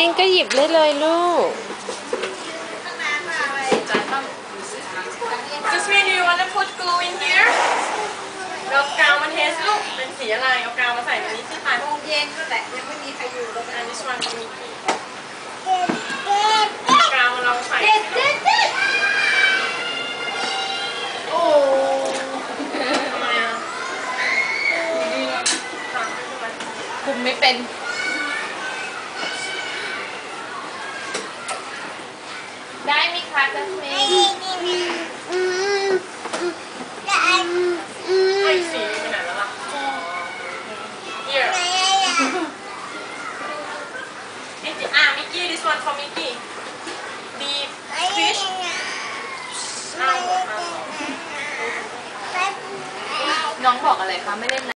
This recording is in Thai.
ริงๆก็หยิบได้เลยลูก Jasmine do you want to put glue in here เรากาวมันเทสลูก เป็นสีอะไรเอากาวมาใส่ตรงนี้สิค่ะโมงเย็นนั่นแหละยังไม่มีใครอยู่แล้วอันนี้สวันคอมมิตี้กาวเราใส่เด็ดเด็ดเด็ดโอ้ทำไมอะตัดใช่ไหมคุมไม่เป็น ได้ไหมคะจัสมินไอ้สีไปไหนแล้วล่ะ Here ไอ้จีอะมิกกี้ this one for Mickey beef fish เอาหมดเอาหมดน้องบอกอะไรคะไม่เล่น